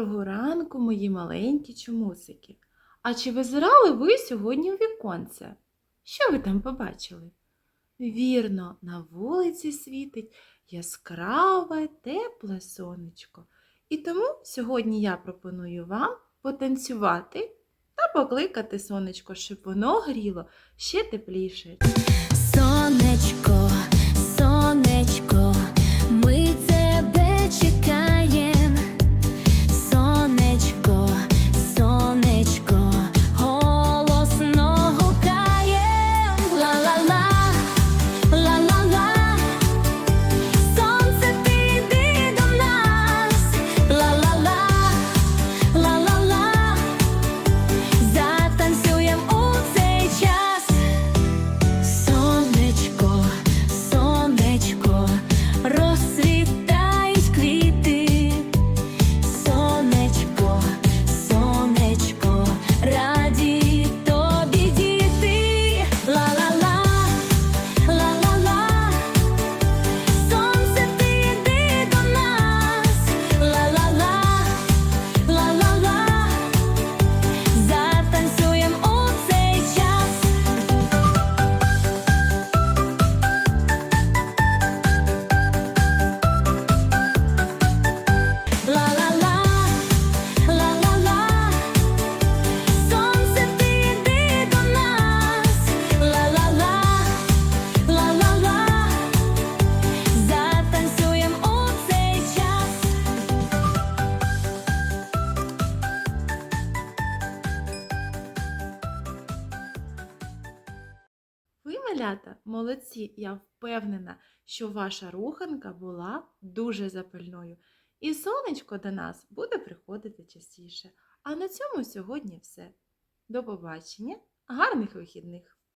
Доброго ранку, мої маленькі чомусики. А чи визирали ви сьогодні в віконце? Що ви там побачили? Вірно, на вулиці світить яскраве, тепле сонечко. І тому сьогодні я пропоную вам потанцювати та покликати сонечко, щоб воно гріло ще тепліше. Сонечко, малята, молодці, я впевнена, що ваша руханка була дуже запальною. І сонечко до нас буде приходити частіше. А на цьому сьогодні все. До побачення, гарних вихідних!